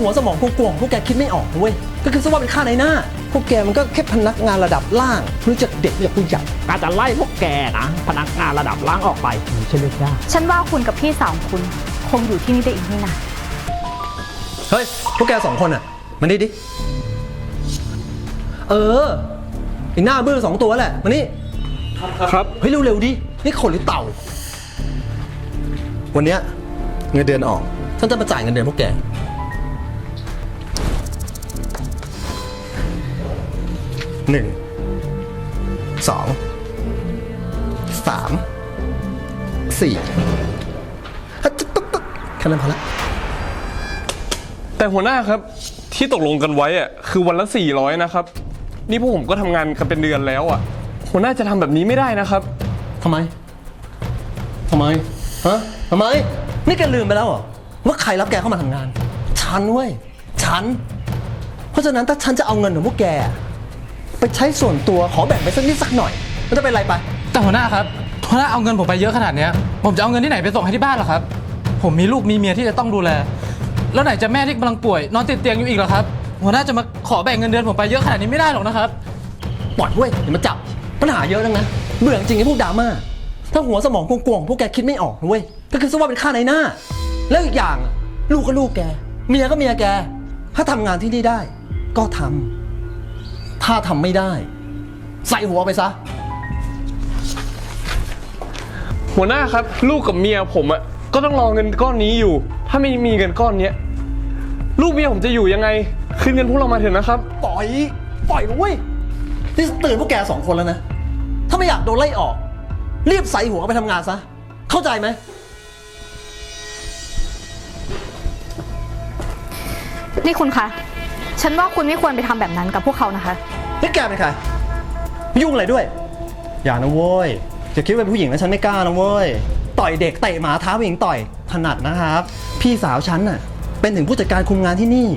หัวสมองกวงๆพวกแกคิดไม่ออกนะเว้ยก็คือซะว่าเป็นข้าในหน้า พวกแกมันก็แค่พนักงานระดับล่างรู้จักเด็กรู้จักผู้ใหญ่การจะไล่พวกแกนะพนักงานระดับล่างออกไปไม่ใช่เรื่องยากฉันว่าคุณกับพี่สาวของคุณคงอยู่ที่นี่ได้อีกไม่นานเฮ้ยพวกแกสองคนอะมานี่ดิเออไอีหน้าบื้อสองตัวแหละมานี่ครับเฮ้ยเร็วๆดินี่ขนหรือเต่า วันเนี้ยเงินเดือนออกฉันจะมาจ่ายเงินเดือนพวกแก หนึ่งสองสามสี่อะตึ๊ดตึ๊ดตึ๊ดแค่นั้นพอละแต่หัวหน้าครับที่ตกลงกันไว้อะคือวันละ 400 นะครับ นี่พวกผมก็ทำงานกันเป็นเดือนแล้วอะหัวหน้าจะทำแบบนี้ไม่ได้นะครับทำไมทำไมฮะทำไม นี่แกลืมไปแล้วเหรอว่าใครรับแกเข้ามาทำงาน ฉันเว้ยฉัน เพราะฉะนั้นถ้าฉันจะเอาเงินของพวกแก ไปใช้ส่วนตัวขอแบ่งไปสักนิดสักหน่อย มันจะเป็นไรไป แต่หัวหน้าครับหัวหน้าเอาเงินผมไปเยอะขนาดเนี้ยผมจะเอาเงินที่ไหนไปส่งให้ที่บ้านเหรอครับ ผมมีลูกมีเมียที่จะต้องดูแล แล้วไหนจะแม่ที่กำลังป่วย นอนติดเตียงอยู่อีกเหรอครับ หัวหน้าจะมาขอแบ่งเงินเดือนผมไปเยอะขนาดนี้ไม่ได้หรอกนะครับ ปล่อยเว้ยอย่ามาจับปัญหาเยอะทั้งนั้น เบื่อจริงไอ้พวกดราม่าถ้าหัวสมองกวงๆพวกแกคิดไม่ออกนะเว้ยก็คือซะว่าเป็นข้าในหน้า แล้วอีกอย่างอะลูกก็ลูกแก เมียก็เมียแก ถ้าทำงานที่นี่ได้ ก็ทำ ถ้าทำไม่ได้ ใส่หัวไปซะ หัวหน้าครับ ลูกกับเมียผมอะก็ต้องรอเงินก้อนนี้อยู่ ถ้าไม่มีเงินก้อนเนี้ยลูกเมียผมจะอยู่ยังไง คืนเงินพวกเรามาเถอะนะครับ ปล่อย ปล่อยนะเว้ยนี่เตือนพวกแกสองคนแล้วนะ ถ้าไม่อยากโดนไล่ออก รีบใส่หัวไปทำงานซะ เข้าใจไหม นี่คุณคะ ฉันว่าคุณไม่ควรไปทำแบบนั้นกับพวกเขานะคะ นี่แกเป็นใครไม่ยุ่งอะไรด้วย อย่านะเว้ยจะคิดว่าเป็นผู้หญิงนะฉันไม่กล้านะเว้ย ต่อยเด็กเตะหมาท้าผู้หญิงต่อยถนัดนะครับ พี่สาวฉันน่ะ เป็นถึงผู้จัดการคุมงานที่นี่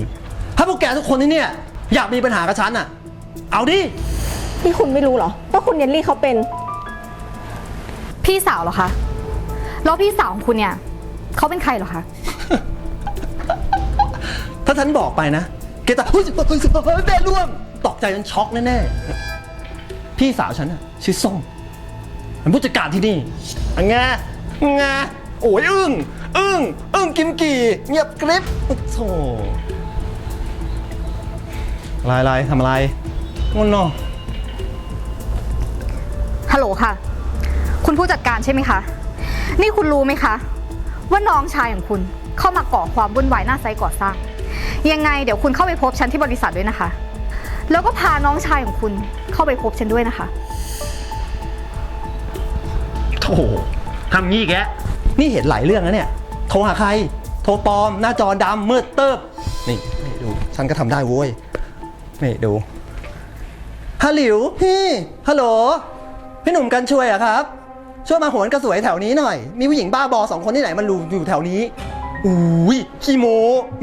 ถ้าพวกแกทุกคนที่เนี่ยอยากมีปัญหากับฉันน่ะ เอาดิ นี่คุณไม่รู้เหรอว่าคุณเยนลี่เขาเป็น พี่สาวเหรอคะ แล้วพี่สาวของคุณเนี่ยเขาเป็นใครเหรอคะ ถ้าฉันบอกไปนะ แกจะเฮ้ยเฮ้ยเฮ้ยแม่ร่วงตกใจจนช็อกแน่ๆพี่สาวฉันน่ะชื่อส้มเป็นผู้จัดการที่นี่อังไงไงโอ้ยอึ้งอึ้งอึ้งกิมกี่ เงียบกริบโอ้โธ่อะไรอะไรทำอะไรงอนเนอะฮัลโหลค่ะ คุณผู้จัดการใช่ไหมคะ นี่คุณรู้ไหมคะ ว่าน้องชายของคุณเข้ามาก่อความวุ่นวายหน้าไซต์ก่อสร้าง ยังไงเดี๋ยวคุณเข้าไปพบฉันที่บริษัทด้วยนะคะ แล้วก็พาน้องชายของคุณเข้าไปพบฉันด้วยนะคะโธ่ทำงี้แกนี่เห็นหลายเรื่องนะเนี่ย โทรหาใคร โทรปลอม หน้าจอดำมืดเติบ นี่นี่ดู ฉันก็ทำได้โว้ย นี่ดูฮัลโหลพี่ ฮัลโหล พี่หนุ่มกันช่วยอะครับ ช่วยมาโหนกระสวยแถวนี้หน่อย มีผู้หญิงบ้าบอสองคนที่ไหนมันรูอยู่แถวนี้ อุ้ยขี้โม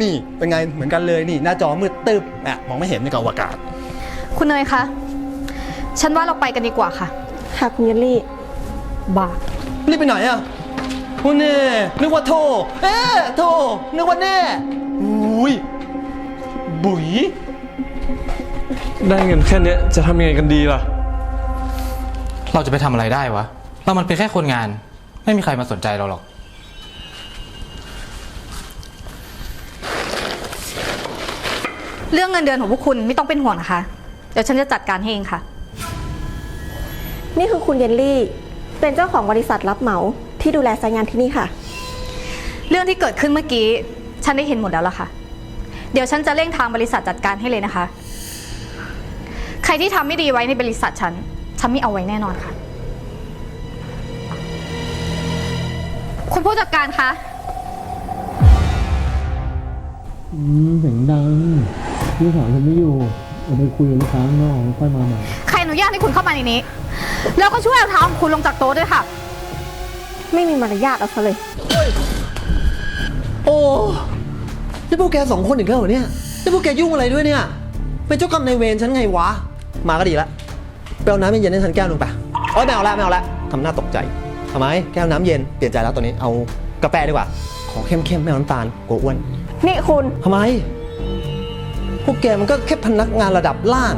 นี่เป็นไงเหมือนกันเลยนี่ หน้าจอมืดตึบอะมองไม่เห็นในกับอากาศ คุณเนยคะ ฉันว่าเราไปกันดีกว่าค่ะ ค่ะคุณเยนลี่ บ้ารีบไปไหนอะโอ้เน่นึกว่าโทรเอ๊ะโทรนึกว่าแน่อุ้ยบุ๋ยได้เงินแค่เนี้ยจะทำยังไงกันดีล่ะ เราจะไปทำอะไรได้วะ เรามันเป็นแค่คนงาน ไม่มีใครมาสนใจเราหรอก เรื่องเงินเดือนของพวกคุณไม่ต้องเป็นห่วงนะคะ เดี๋ยวฉันจะจัดการให้เองค่ะ นี่คือคุณเยนลี่ เป็นเจ้าของบริษัทรับเหมาที่ดูแลสายงานที่นี่ค่ะ เรื่องที่เกิดขึ้นเมื่อกี้ ฉันได้เห็นหมดแล้วล่ะค่ะ เดี๋ยวฉันจะเร่งทางบริษัทจัดการให้เลยนะคะ ใครที่ทำไม่ดีไว้ในบริษัทฉัน ฉันไม่เอาไว้แน่นอนค่ะ คุณผู้จัดการคะ อืมเสียงดัง พี่สาวฉันไม่อยู่เดี๋ยวไปคุยกับลูกค้าข้างนอกแล้วค่อยมาใหม่ใครอนุญาตให้คุณเข้ามาในนี้ แล้วก็ช่วยเอาเท้าของคุณลงจากโต๊ะด้วยค่ะ ไม่มีมารยาทเอาซะเลย โอ้นี่พวกแกสองคนอีกแล้วเหรอเนี่ยนี่พวกแกยุ่งอะไรด้วยเนี่ย เป็นเจ้ากรรมนายเวรฉันไงวะ มาก็ดีละไปเอาน้ำเย็นๆให้ฉันแก้วหนึงไปโอ้ยไม่เอาละไม่เอาละทำหน้าตกใจทำไมแก้วน้ำเย็นเปลี่ยนใจแล้วตอนนี้เอากาแฟดีกว่า ขอเข้มๆไม่เอาน้ำตาลกลัวอ้วนนี่คุณทำไม พวกแกมันก็แค่พนักงานระดับล่าง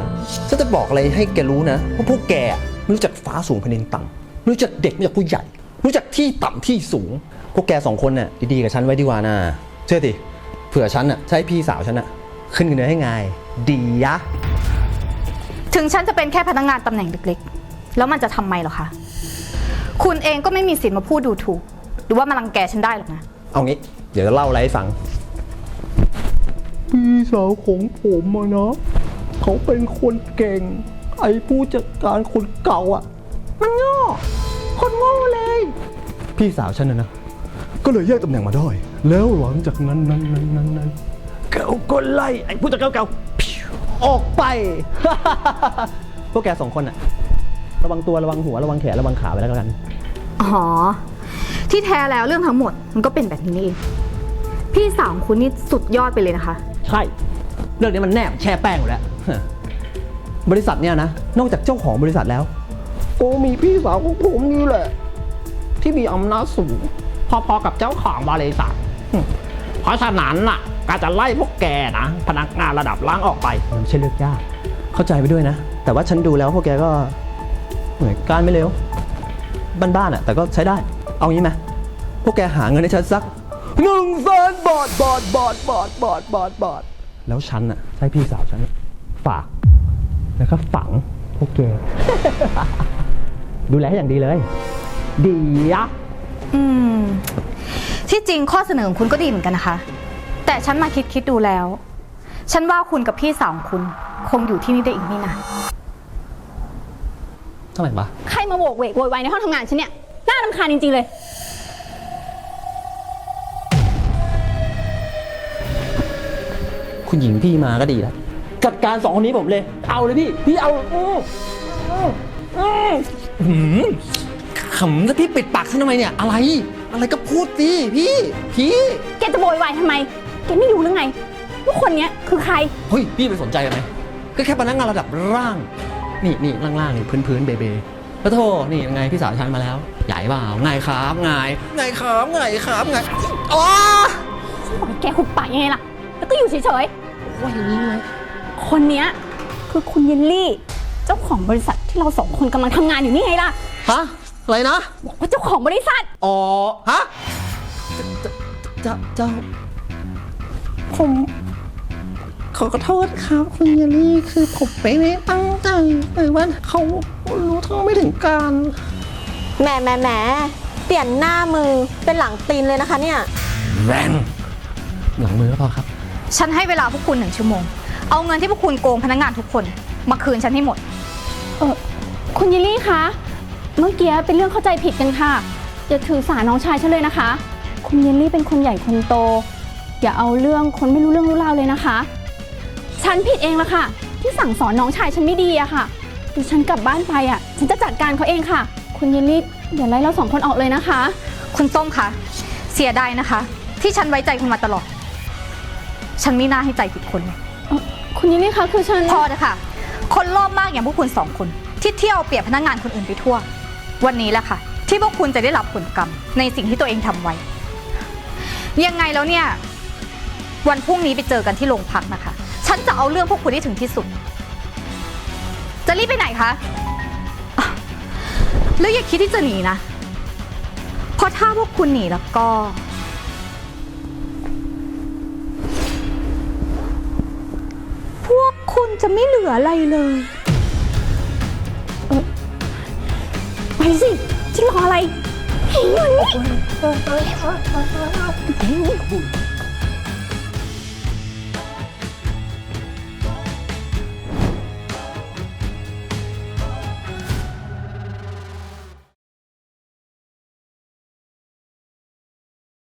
ฉันจะบอกอะไรให้แกรู้นะว่าพวกแกอะไม่รู้จักฟ้าสูงแผ่นดินต่ำไม่รู้จักเด็กไม่รู้จักผู้ใหญ่ไม่รู้จักที่ต่ำที่สูง พวกแกสองคนน่ะดีๆกับฉันไว้ดีกว่านะเชื่อดิเผื่อฉันน่ะใช้พี่สาวฉันน่ะขึ้นเงินเดือนให้ไงดียะ ถึงฉันจะเป็นแค่พนักงานตำแหน่งเล็กๆ แล้วมันจะทำไมเหรอคะ คุณเองก็ไม่มีสิทธิ์มาพูดดูถูก หรือว่ามารังแกฉันได้หรอกนะ เอางี้ เดี๋ยวจะเล่าอะไรให้ฟัง พี่สาวของผมอะเนาะเขาเป็นคนเก่ง ไอ้ผู้จัดการคนเก่าอะมันโง่คนโง่เลย พี่สาวฉันนะนะ ก็เลยแยกตำแหน่งมาได้ แล้วหลังจากนั้นนั้นนั้นนั้นนั้นเขาก็ไล่ไอ้ผู้จัดการเก่าพิวออกไป พวกแกสองคนอะระวังตัวระวังหัวระวังแขนระวังขาไว้แล้วกัน อ๋อ ที่แท้แล้วเรื่องทั้งหมดมันก็เป็นแบบนี้นี่เอง พี่สาวของคุณนี่สุดยอดไปเลยนะคะ ใช่ เรื่องนี้มันแนบแช่แป้งอยู่แล้ว บริษัทเนี่ยนะ นอกจากเจ้าของบริษัทแล้วโอ้มีพี่สาวของผมนี่แหละ ที่มีอำนาจสูง พอๆกับเจ้าของบริษัท เพราะฉะนั้นน่ะก็จะไล่พวกแกนะพนักงานระดับล่างออกไปมันไม่ใช่เลือกยาก เข้าใจไปด้วยนะ แต่ว่าฉันดูแล้วพวกแกก็เหมือนการไม่เร็วบ้านๆอะ แต่ก็ใช้ได้ เอางี้ไหมพวกแกหาเงินให้ฉันสัก หนึ่งแสนบาทบาทบาทบาทบาทบาทบาทแล้วฉันอะใช้พี่สาวฉันอะฝาก แล้วก็ฝังพวกแก ดูแลให้อย่างดีเลย ดีอะอืม ที่จริงข้อเสนอของคุณก็ดีเหมือนกันนะคะ แต่ฉันมาคิดคิดดูแล้ว ฉันว่าคุณกับพี่สาวของคุณ คงอยู่ที่นี่ได้อีกไม่นานเท่าไหร่ปะใครมาโวกเวกโวยวายในห้องทำงานฉันเนี่ย น่ารำคาญจริง ๆ เลย คุณหญิงพี่มาก็ดีแล้วจัดการสองคนนี้ผมเลย เอาเลยพี่ พี่เอาอื้ออื้ออื้อหืมขำแล้วพี่ปิดปากฉันทำไมเนี่ย อะไร อะไรก็พูดสิพี่ พี่แกจะโวยวายทำไม แกไม่รู้หรือไงว่าคนเนี้ยคือใคร เฮ้ยพี่ไปสนใจกันไหมก็แค่พนักงานระดับล่าง นี่นี่ล่างๆนี่พื้นพื้นๆเบเบแล้วโทนี่ยังไงพี่สาวฉันมาแล้วใหญ่เปล่าไงครับไงไงครับไงครับไงอ๋อแกหุบปากยังไงล่ะ แล้วก็อยู่เฉย ว่าอย่างนี้เลยๆคนเนี้ยคือคุณเยลลี่ เจ้าของบริษัทที่เราสองคนกำลังทำงานอยู่นี่ไงล่ะ ฮะ อะไรนะ บอกว่าเจ้าของบริษัท อ๋อ ฮะ เจ้าเจ้าผม ขอโทษครับ คุณเยลลี่คือผมไม่ได้ตั้งใจหรือว่าเขารู้เท่าไม่ถึงการ แหมแหมแหมเปลี่ยนหน้ามือเป็นหลังตีนเลยนะคะเนี่ย แรง หลังมือก็พอครับ ฉันให้เวลาพวกคุณหนึ่งชั่วโมง เอาเงินที่พวกคุณโกงพนักงานทุกคนมาคืนฉันให้หมด เออคุณเยลลี่คะ เมื่อกี้เป็นเรื่องเข้าใจผิดกันค่ะ อย่าถือสาน้องชายฉันเลยนะคะ คุณเยลลี่เป็นคนใหญ่คนโต อย่าเอาเรื่องคนไม่รู้เรื่องรู้ราวเลยนะคะ ฉันผิดเองละค่ะ ที่สั่งสอนน้องชายฉันไม่ดีอะค่ะดิฉันกลับบ้านไปอะฉันจะจัดการเขาเองค่ะ คุณเยลลี่อย่าไล่เราสองคนออกเลยนะคะ คุณส้มคะ เสียดายนะคะ ที่ฉันไว้ใจคุณมาตลอด ฉันไม่น่าให้ใจผิดคนเลยคุณเยลลี่คะคือฉันพอเถอะค่ะ คนรอบมากอย่างพวกคุณสองคน ที่เที่ยวเอาเปรียบพนักงานคนอื่นไปทั่ว วันนี้แหละค่ะ ที่พวกคุณจะได้รับผลกรรมในสิ่งที่ตัวเองทำไว้ ยังไงแล้วเนี่ย วันพรุ่งนี้ไปเจอกันที่โรงพักนะคะ ฉันจะเอาเรื่องพวกคุณให้ถึงที่สุด จะรีบไปไหนคะอะแล้วอย่าคิดที่จะหนีนะ เพราะถ้าพวกคุณหนีแล้วก็ จะไม่เหลืออะไรเลยไปสิฉันรออะไรเฮ้ยมันนี่